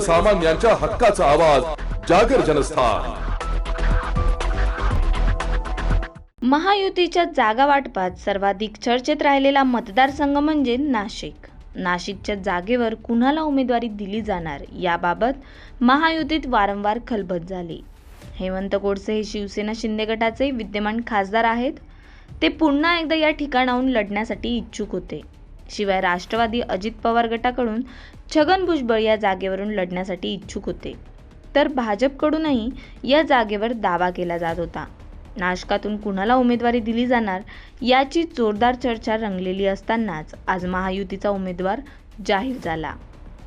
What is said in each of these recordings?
सर्वसामान्यांच्या हक्काचा आवाज जागर जनस्थान. महायुतीच्या जागा वाटपात सर्वाधिक चर्चेत राहिलेला मतदारसंघ म्हणजे नाशिक. नाशिकच्या जागेवर कुणाला उमेदवारी दिली जाणार याबाबत महायुतीत वारंवार खलबत झाली. हेमंत गोडसे हे शिवसेना शिंदे गटाचे विद्यमान खासदार आहेत. ते पुन्हा एकदा या ठिकाणाहून लढण्यासाठी इच्छुक होते. शिवाय राष्ट्रवादी अजित पवार गटाकडून छगन भुजबळ या जागेवरून लढण्यासाठी इच्छुक होते. तर भाजपकडूनही या जागेवर दावा केला जात होता. नाशकातून कुणाला उमेदवारी दिली जाणार याची जोरदार चर्चा रंगलेली असतानाच आज महायुतीचा उमेदवार जाहीर झाला.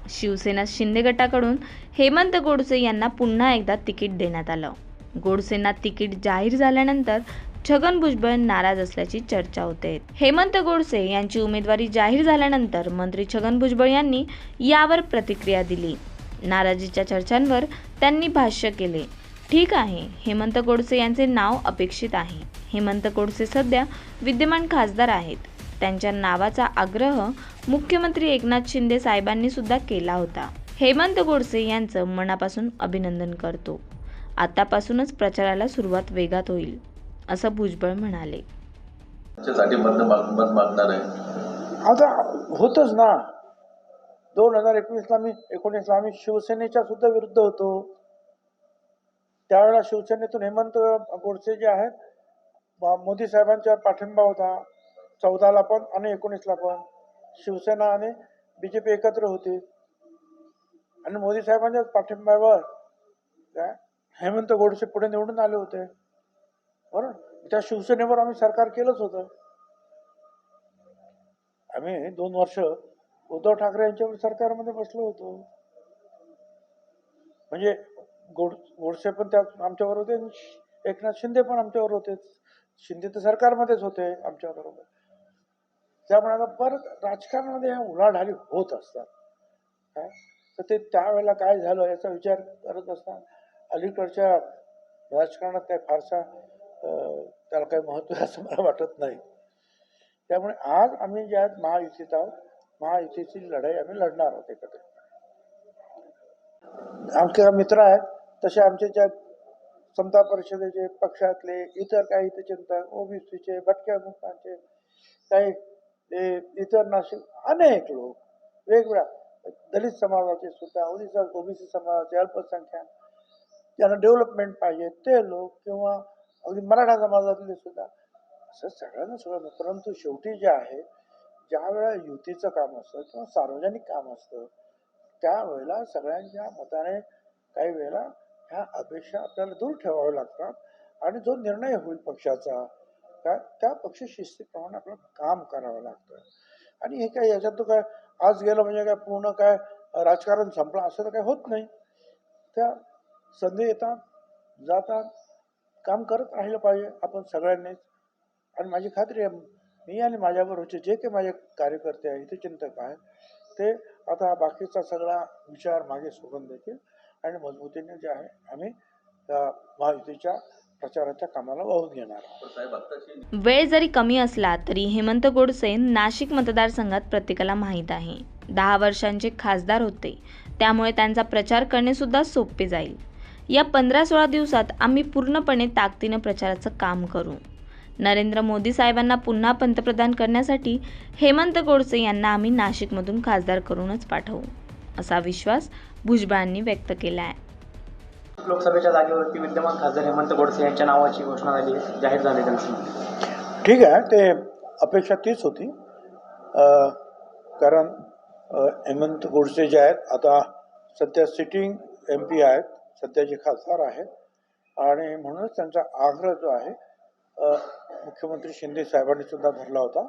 शिवसेना शिंदे गटाकडून हेमंत गोडसे यांना पुन्हा एकदा तिकीट देण्यात आलं. गोडसेंना तिकीट जाहीर झाल्यानंतर छगन भुजबळ नाराज असल्याची चर्चा होते. हेमंत गोडसे यांची उमेदवारी जाहीर झाल्यानंतर मंत्री छगन भुजबळ यांनी यावर प्रतिक्रिया दिली. नाराजीच्या चर्चांवर त्यांनी भाष्य केले. ठीक आहे हेमंत गोडसे यांचे नाव अपेक्षित आहे. हेमंत गोडसे सध्या विद्यमान खासदार आहेत. त्यांच्या नावाचा आग्रह मुख्यमंत्री एकनाथ शिंदे साहेबांनी सुद्धा केला होता. हेमंत गोडसे यांचं मनापासून अभिनंदन करतो. आतापासूनच प्रचाराला सुरुवात वेगात होईल. असं भुजबळ म्हणाले. आता होतच ना. दोन हजार एकवीसला मी एकोणीसला आम्ही शिवसेनेच्या सुद्धा विरुद्ध होतो. त्यावेळेला शिवसेनेतून हेमंत गोडसे जे आहेत मोदी साहेबांचा पाठिंबा होता. चौदाला पण आणि एकोणीसला पण. शिवसेना आणि बी जे पी एकत्र होती. आणि मोदी साहेबांच्याच पाठिंब्यावर काय हेमंत गोडसे पुढे निवडून आले होते. बरोबर त्या शिवसेनेवर आम्ही सरकार केलंच होतं. आम्ही दोन वर्ष उद्धव ठाकरे यांच्यावर सरकारमध्ये बसलो होतो. म्हणजे गोड गोडसे पण त्या आमच्यावर होते आणि एकनाथ शिंदे पण आमच्यावर होते. शिंदे तर सरकारमध्येच होते आमच्या बरोबर. त्यामुळे आता परत राजकारणामध्ये ह्या उलाढाली होत असतात. काय तर ते त्यावेळेला काय झालं याचा विचार करत असताना अलीकडच्या राजकारणात काही फारसा त्याला काही महत्त्व आहे असं मला वाटत नाही. त्यामुळे आज आम्ही ज्या महायुतीत आहोत महायुतीची लढाई आम्ही लढणार आहोत एकत्र. आमचे मित्र आहेत तसे आमचे ज्या समता परिषदेचे पक्षातले इतर काही हितचिंतक ओबीसीचे भटक्या मुक्तांचे काही इतर नाशिक अनेक लोक वेगवेगळ्या दलित समाजाचे सुद्धा ओबीसी समाजाचे अल्पसंख्याक ज्यांना डेव्हलपमेंट पाहिजे ते लोक किंवा अगदी मराठा समाजातले सुद्धा. असं सगळ्यांना सगळं परंतु शेवटी जे आहे ज्या वेळेला युतीचं काम असतं किंवा सार्वजनिक काम असतं त्यावेळेला सगळ्यांच्या मताने काही वेळेला ह्या अपेक्षा आपल्याला दूर ठेवाव्या लागतात आणि जो निर्णय होईल पक्षाचा त्या त्या पक्ष शिस्तीप्रमाणे आपल्याला काम करावं लागतं. आणि हे काय याच्यात काय आज गेलं म्हणजे काय पूर्ण काय राजकारण संपलं असं तर काही होत नाही. त्या संधी येतात जातात काम करत राहिलं पाहिजे आपण सगळ्यांनीच. आणि माझी खात्री आहे मी आणि माझ्याबरोबरचे जे काही माझे कार्यकर्ते आहेत चिंतक आहेत ते आता बाकीचा सगळा विचार मागे सोडून देतील. आणि मजबूतीने जे आहे आम्ही महायुतीच्या प्रचाराच्या कामाला वाहून घेणार वेळ जरी कमी असला तरी हेमंत गोडसे नाशिक मतदारसंघात प्रत्येकाला माहीत आहे. दहा वर्षांचे खासदार होते त्यामुळे त्यांचा प्रचार करणे सुद्धा सोपे जाईल. या पंधरा सोळा दिवसात आम्ही पूर्णपणे ताकदीनं प्रचाराचं काम करू. नरेंद्र मोदी साहेबांना पुन्हा पंतप्रधान करण्यासाठी हेमंत गोडसे यांना आम्ही नाशिकमधून खासदार करूनच पाठवू असा विश्वास भुजबळांनी व्यक्त केला आहे लोकसभेच्या जागेवरती विद्यमान खासदार हेमंत गोडसे यांच्या नावाची घोषणा झाली जाहीर झाली त्यांची. ठीक आहे ते अपेक्षा तीच होती. कारण हेमंत गोडसे जे आहेत आता सध्या सिटिंग एम पी आहेत. सध्याचे खासदार आहेत आणि म्हणूनच त्यांचा आग्रह जो आहे मुख्यमंत्री शिंदे साहेबांनी सुद्धा धरला होता.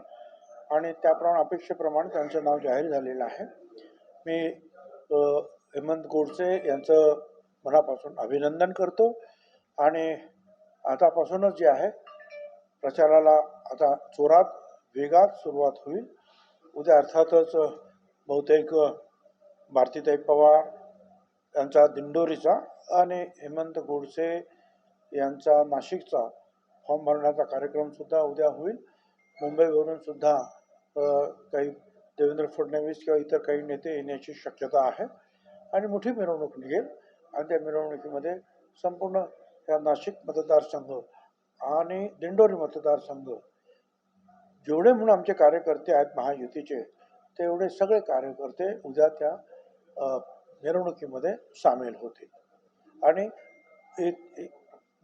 आणि त्याप्रमाणे अपेक्षेप्रमाणे त्यांचं नाव जाहीर झालेलं आहे. मी हेमंत गोडसे यांचं मनापासून अभिनंदन करतो. आणि आतापासूनच जे आहे प्रचाराला आता जोरात वेगात सुरुवात होईल. उद्या अर्थातच बहुतेक भारतीताई पवार यांचा दिंडोरीचा आणि हेमंत गोडसे यांचा नाशिकचा फॉर्म भरण्याचा कार्यक्रमसुद्धा उद्या होईल. मुंबईवरून सुद्धा काही देवेंद्र फडणवीस किंवा इतर काही नेते येण्याची शक्यता आहे. आणि मोठी मिरवणूक निघेल. आणि त्या मिरवणुकीमध्ये संपूर्ण या नाशिक मतदारसंघ आणि दिंडोरी मतदारसंघ जेवढे म्हणून आमचे कार्यकर्ते आहेत महायुतीचे तेवढे सगळे कार्यकर्ते उद्या त्या मिरवणुकीमध्ये सामील होतील आणि एक-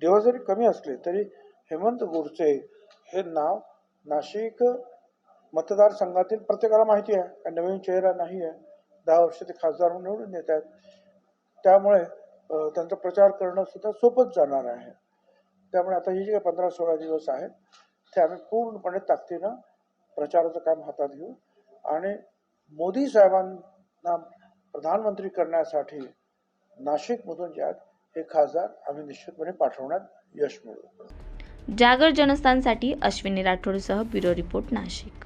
दिवस जरी कमी असले तरी हेमंत गोडसे हे नाव नाशिक मतदारसंघातील प्रत्येकाला माहिती आहे. आणि नवीन चेहरा नाही आहे. दहा वर्ष ते खासदार म्हणून निवडून येत आहेत त्यामुळे त्यांचा प्रचार करणं सुद्धा सोपंच जाणार आहे. त्यामुळे आता ही जे पंधरा सोळा दिवस आहेत ते आम्ही पूर्णपणे ताकदीनं प्रचाराचं काम हातात घेऊ. आणि मोदी साहेबांना प्रधानमंत्री करण्यासाठी नाशिकमधून जे हे खासदार आम्ही निश्चितपणे पाठवण्यात यश मिळवू. जागर जनस्थानसाठी अश्विनी राठोडसह ब्युरो रिपोर्ट नाशिक.